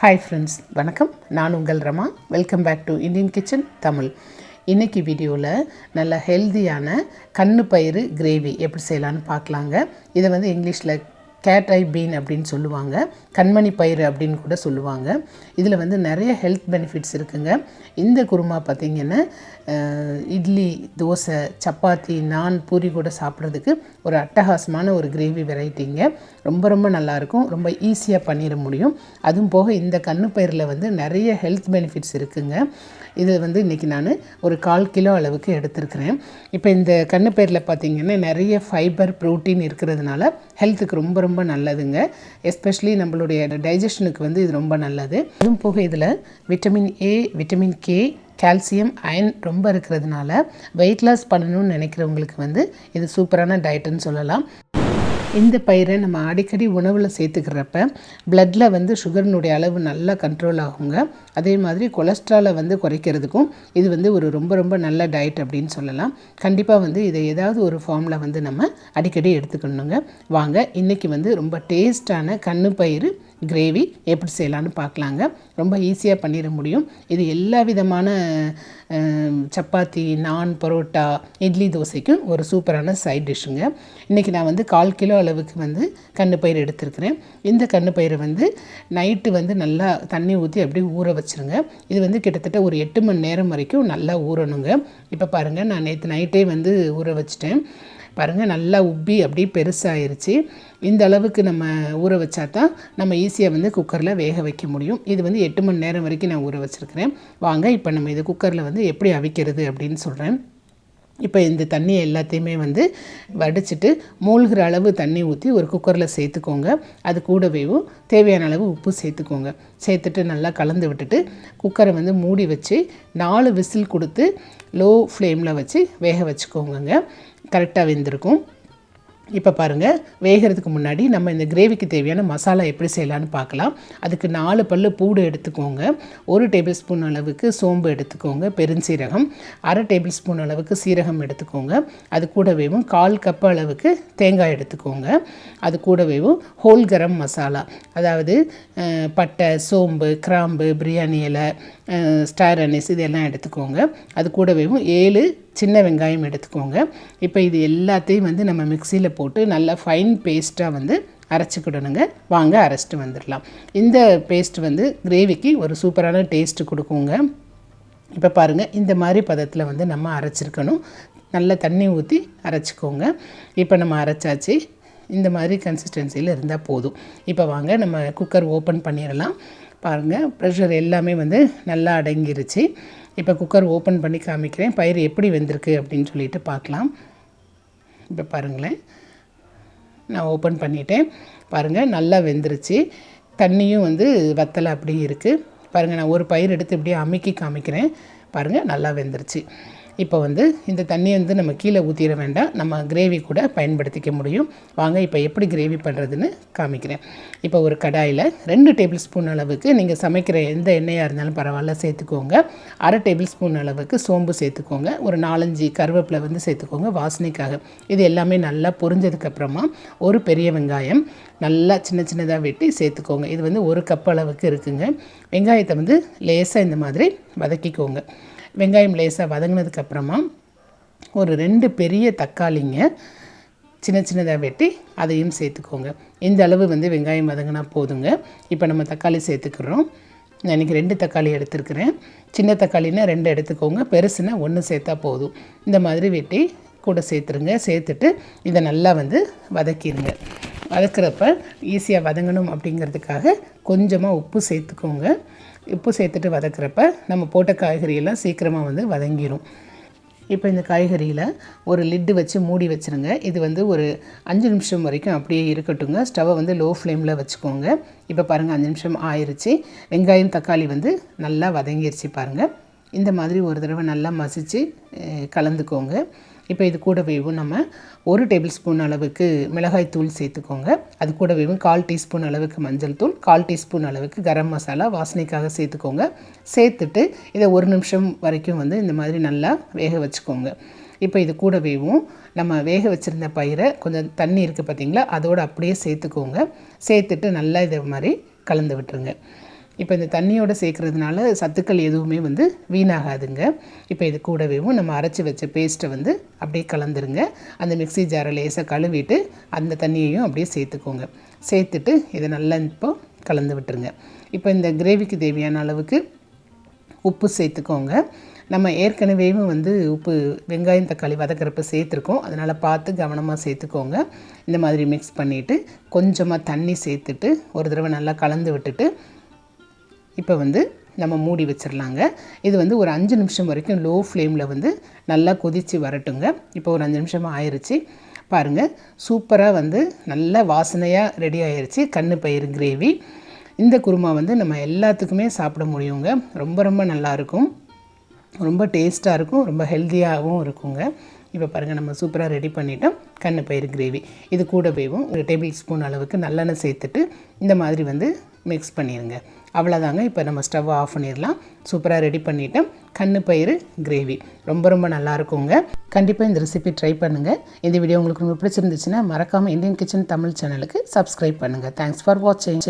Hi friends வணக்கம். நான் உங்கள் Rama. Welcome back to Indian kitchen Tamil. இன்றைக்கி வீடியோவில் நல்ல ஹெல்தியான கண்ணு பயிறு கிரேவி எப்படி செய்யலான்னு பார்க்கலாங்க. இதை வந்து இங்கிலீஷில் கேட் ஐ பீன் அப்படின்னு சொல்லுவாங்க. கண்மணி பயிறு அப்படின்னு கூட சொல்லுவாங்க. இதில் வந்து நிறைய ஹெல்த் பெனிஃபிட்ஸ் இருக்குங்க. இந்த குருமா பார்த்திங்கன்னா இட்லி தோசை சப்பாத்தி நான் பூரி கூட சாப்பிட்றதுக்கு ஒரு அட்டகாசமான ஒரு கிரேவி வெரைட்டிங்க ரொம்ப ரொம்ப நல்லாயிருக்கும். ரொம்ப ஈஸியாக பண்ணிட முடியும். அதுவும் போக இந்த கண்ணு பயிரில் வந்து நிறைய ஹெல்த் பெனிஃபிட்ஸ் இருக்குங்க. இது வந்து இன்றைக்கி நான் ஒரு கால் கிலோ அளவுக்கு எடுத்திருக்கிறேன். இப்போ இந்த கண்ணு பேரில் பார்த்தீங்கன்னா நிறைய ஃபைபர் ப்ரோட்டீன் இருக்கிறதுனால ஹெல்த்துக்கு ரொம்ப ரொம்ப நல்லதுங்க. எஸ்பெஷலி நம்மளுடைய டைஜஷனுக்கு வந்து இது ரொம்ப நல்லது. அதுவும் போக இதில் vitamin A vitamin K calcium iron ரொம்ப இருக்கிறதுனால வெயிட் லாஸ் பண்ணணும்னு நினைக்கிறவங்களுக்கு வந்து இது சூப்பரான டயட்டுன்னு சொல்லலாம். இந்த பயிரை நம்ம அடிக்கடி உணவில் சேர்த்துக்கிறப்ப பிளட்டில் வந்து சுகரினுடைய அளவு நல்லா கண்ட்ரோல் ஆகுங்க. அதே மாதிரி கொலஸ்ட்ராலை வந்து குறைக்கிறதுக்கும் இது வந்து ஒரு ரொம்ப ரொம்ப நல்ல டயட் அப்படின்னு சொல்லலாம். கண்டிப்பாக வந்து இதை ஏதாவது ஒரு ஃபார்மில் வந்து நம்ம அடிக்கடி எடுத்துக்கணுங்க. வாங்க இன்றைக்கி வந்து ரொம்ப டேஸ்டான கண்ணு பயிறு கிரேவி எப்படி செய்யலான்னு பார்க்கலாங்க. ரொம்ப ஈஸியாக பண்ணிட முடியும். இது எல்லா விதமான சப்பாத்தி நான் பரோட்டா இட்லி தோசைக்கும் ஒரு சூப்பரான சைட் டிஷ்ஷுங்க. இன்றைக்கி நான் வந்து கால் கிலோ அளவுக்கு வந்து கண்ணு பயிர் எடுத்திருக்கிறேன். இந்த கண்ணு பயிரை வந்து நைட்டு வந்து நல்லா தண்ணி ஊற்றி அப்படியே ஊற வச்சுருங்க. இது வந்து கிட்டத்தட்ட ஒரு எட்டு மணி நேரம் வரைக்கும் நல்லா ஊறணுங்க. இப்போ பாருங்கள் நான் நேற்று நைட்டே வந்து ஊற வச்சிட்டேன். பாருங்கள் நல்லா உப்பி அப்படியே பெருசாகிருச்சு இந்த அளவுக்கு நம்ம ஊற வச்சா தான் நம்ம ஈஸியாக வந்து குக்கரில் வேக வைக்க முடியும். இது வந்து எட்டு மணி நேரம் வரைக்கும் நான் ஊற வச்சுருக்கிறேன். வாங்க இப்போ நம்ம இது குக்கரில் வந்து எப்படி அவிக்கிறது அப்படின்னு சொல்கிறேன் இப்போ இந்த தண்ணியை எல்லாத்தையுமே வந்து வடிச்சிட்டு மூழ்கிற அளவு தண்ணி ஊற்றி ஒரு குக்கரில் சேர்த்துக்கோங்க. அது கூடவேவும் தேவையான அளவு உப்பு சேர்த்துக்கோங்க. சேர்த்துட்டு நல்லா கலந்து விட்டுட்டு குக்கரை வந்து மூடி வச்சு நாலு விசில் கொடுத்து லோ ஃப்ளேமில் வச்சு வேக வச்சுக்கோங்க கரெக்டாக வெந்திருக்கும். இப்போ பாருங்கள் வேகிறதுக்கு முன்னாடி நம்ம இந்த கிரேவிக்கு தேவையான மசாலா எப்படி செய்யலான்னு பார்க்கலாம். அதுக்கு நாலு பல்லு பூடு எடுத்துக்கோங்க. ஒரு டேபிள் ஸ்பூன் அளவுக்கு சோம்பு எடுத்துக்கோங்க பெருஞ்சீரகம். அரை டேபிள் ஸ்பூன் அளவுக்கு சீரகம் எடுத்துக்கோங்க. அது கூடவேவும் கால் கப் அளவுக்கு தேங்காய் எடுத்துக்கோங்க. அது கூடவேவும் ஹோல் கரம் மசாலா அதாவது பட்டை சோம்பு கிராம்பு பிரியாணி இலை ஸ்டார் அனிஸ் இதெல்லாம் எடுத்துக்கோங்க. அது கூடவேவும் ஏழு சின்ன வெங்காயம் எடுத்துக்கோங்க. இப்போ இது எல்லாத்தையும் வந்து நம்ம மிக்சியில் போட்டு நல்லா ஃபைன் பேஸ்ட்டாக வந்து அரைச்சிக்கிடணுங்க. வாங்க அரைச்சிட்டு வந்துடலாம். இந்த பேஸ்ட் வந்து கிரேவிக்கு ஒரு சூப்பரான டேஸ்ட்டு கொடுக்குங்க. இப்போ பாருங்கள் இந்த மாதிரி பதத்தில் வந்து நம்ம அரைச்சிருக்கணும். நல்லா தண்ணி ஊற்றி அரைச்சிக்கோங்க. இப்போ நம்ம அரைச்சாச்சு. இந்த மாதிரி கன்சிஸ்டன்சியில் இருந்தால் போதும். இப்போ வாங்க நம்ம குக்கர் ஓப்பன் பண்ணிடலாம். பாருங்கள் ப்ரெஷர் எல்லாமே வந்து நல்லா அடங்கிருச்சு. இப்போ குக்கர் ஓப்பன் பண்ணி காமிக்கிறேன். பயிர் எப்படி வெந்திருக்கு அப்படின்னு சொல்லிட்டு பார்க்கலாம். இப்போ பாருங்களேன். நான் ஓப்பன் பண்ணிட்டேன். பாருங்கள் நல்லா வெந்துருச்சு. தண்ணியும் வந்து வத்தலை அப்படியே இருக்குது பாருங்கள் நான் ஒரு பயிர் எடுத்து இப்படியே அமுக்கி காமிக்கிறேன். பாருங்கள் நல்லா வெந்துருச்சு. இப்போ வந்து இந்த தண்ணியை வந்து நம்ம கீழே ஊற்றிட வேண்டாம். நம்ம கிரேவி கூட பயன்படுத்திக்க முடியும். வாங்க இப்போ எப்படி கிரேவி பண்ணுறதுன்னு காமிக்கிறேன். இப்போ ஒரு கடாயில் ரெண்டு டேபிள் ஸ்பூன் அளவுக்கு நீங்கள் சமைக்கிற எந்த எண்ணெயாக இருந்தாலும் பரவாயில்ல சேர்த்துக்கோங்க. அரை டேபிள் ஸ்பூன் அளவுக்கு சோம்பு சேர்த்துக்கோங்க. ஒரு நாலஞ்சு கருவேப்பிலை வந்து சேர்த்துக்கோங்க வாசனைக்காக. இது எல்லாமே நல்லா பொரிஞ்சதுக்கப்புறமா ஒரு பெரிய வெங்காயம் நல்லா சின்ன சின்னதாக வெட்டி சேர்த்துக்கோங்க. இது வந்து ஒரு கப் அளவுக்கு இருக்குங்க. வெங்காயத்தை வந்து லேசாக இந்த மாதிரி வதக்கிக்கோங்க. வெங்காயம் லேசாக வதங்கினதுக்கப்புறமா ஒரு ரெண்டு பெரிய தக்காளிங்க சின்ன சின்னதாக வெட்டி அதையும் சேர்த்துக்கோங்க. இந்த அளவு வந்து வெங்காயம் வதங்கினா போதுங்க. இப்போ நம்ம தக்காளி சேர்த்துக்கிறோம். நான் இன்றைக்கி ரெண்டு தக்காளி எடுத்துருக்கிறேன். சின்ன தக்காளினா ரெண்டு எடுத்துக்கோங்க. பெருசுனா ஒன்று சேர்த்தா போதும். இந்த மாதிரி வெட்டி கூட சேர்த்துருங்க. சேர்த்துட்டு இதை நல்லா வந்து வதக்கிடுங்க வதக்கிறப்ப ஈஸியாக வதங்கணும் அப்படிங்கிறதுக்காக கொஞ்சமாக உப்பு சேர்த்துக்கோங்க. உப்பு சேர்த்துட்டு வதக்கிறப்ப நம்ம போட்ட காய்கறியெல்லாம் சீக்கிரமாக வந்து வதங்கிடும் இப்போ இந்த காய்கறியில் ஒரு லிட்டு வச்சு மூடி வச்சுருங்க. இது வந்து ஒரு அஞ்சு நிமிஷம் வரைக்கும் அப்படியே இருக்கட்டுங்க ஸ்டவ்வை வந்து லோ ஃப்ளேமில் வச்சுக்கோங்க. இப்போ பாருங்கள் அஞ்சு நிமிஷம் ஆயிடுச்சு வெங்காயம் தக்காளி வந்து நல்லா வதங்கிருச்சு பாருங்கள் இந்த மாதிரி ஒரு தடவை நல்லா மசிச்சு கலந்துக்கோங்க. இப்போ இது கூடவேவும் நம்ம ஒரு டேபிள் ஸ்பூன் அளவுக்கு மிளகாய் தூள் சேர்த்துக்கோங்க. அது கூடவேவும் கால் டீஸ்பூன் அளவுக்கு மஞ்சள் தூள் கால் டீஸ்பூன் அளவுக்கு கரம் மசாலா வாசனைக்காக சேர்த்துக்கோங்க. சேர்த்துட்டு இதை ஒரு நிமிஷம் வரைக்கும் வந்து இந்த மாதிரி நல்லா வேக வச்சுக்கோங்க. இப்போ இது கூடவேவும் நம்ம வேக வச்சுருந்த பயிரை கொஞ்சம் தண்ணி இருக்குது பார்த்தீங்களா? அதோடு அப்படியே சேர்த்துக்கோங்க. சேர்த்துட்டு நல்லா இதை மாதிரி கலந்து விட்டுருங்க. இப்போ இந்த தண்ணியோடு சேர்க்குறதுனால சத்துக்கள் எதுவுமே வந்து வீணாகாதுங்க. இப்போ இது கூடவேவும் நம்ம அரைச்சி வச்ச பேஸ்ட்டை வந்து அப்படியே கலந்துருங்க. அந்த மிக்ஸி ஜாரை லேசாக கழுவிட்டு அந்த தண்ணியையும் அப்படியே சேர்த்துக்கோங்க. சேர்த்துட்டு இதை நல்லா இப்போ கலந்து விட்டுருங்க. இப்போ இந்த கிரேவிக்கு தேவையான அளவுக்கு உப்பு சேர்த்துக்கோங்க. நம்ம ஏற்கனவேவும் வந்து உப்பு வெங்காயம் தக்காளி வதக்கிறப்ப சேர்த்துருக்கோம். அதனால் பார்த்து கவனமாக சேர்த்துக்கோங்க. இந்த மாதிரி மிக்ஸ் பண்ணிவிட்டு கொஞ்சமாக தண்ணி சேர்த்துட்டு ஒரு தடவை நல்லா கலந்து விட்டுட்டு இப்போ வந்து நம்ம மூடி வச்சிடலாங்க இது வந்து ஒரு அஞ்சு நிமிஷம் வரைக்கும் லோ ஃப்ளேமில் வந்து நல்லா கொதித்து வரட்டுங்க. இப்போ ஒரு அஞ்சு நிமிஷமாக ஆயிடுச்சு பாருங்கள் சூப்பராக வந்து நல்ல வாசனையாக ரெடி ஆயிடுச்சு கண்ணு பயிர் கிரேவி இந்த குருமா வந்து நம்ம எல்லாத்துக்குமே சாப்பிட முடியுங்க. ரொம்ப ரொம்ப நல்லாயிருக்கும் ரொம்ப டேஸ்ட்டாக இருக்கும் ரொம்ப ஹெல்த்தியாகவும் இருக்குங்க. இப்போ பாருங்கள் நம்ம சூப்பராக ரெடி பண்ணிட்டோம் கண்ணு பயிர் கிரேவி இது கூடவேவும் ஒரு டேபிள் ஸ்பூன் அளவுக்கு நல்லெண்ணெய் சேர்த்துட்டு இந்த மாதிரி வந்து மிக்ஸ் பண்ணிடுங்க அவ்வளோதாங்க இப்போ நம்ம ஸ்டவ் ஆஃப் பண்ணிடலாம். சூப்பராக ரெடி பண்ணிட்டோம் கண்ணு பயிறு கிரேவி ரொம்ப ரொம்ப நல்லா இருக்குங்க. கண்டிப்பாக இந்த ரெசிபி ட்ரை பண்ணுங்கள் இந்த வீடியோ உங்களுக்கு ரொம்ப பிடிச்சிருந்துச்சுன்னா மறக்காமல் இந்தியன் கிச்சன் தமிழ் சேனலுக்கு சப்ஸ்கிரைப் பண்ணுங்கள் தேங்க்ஸ் ஃபார் வாட்சிங்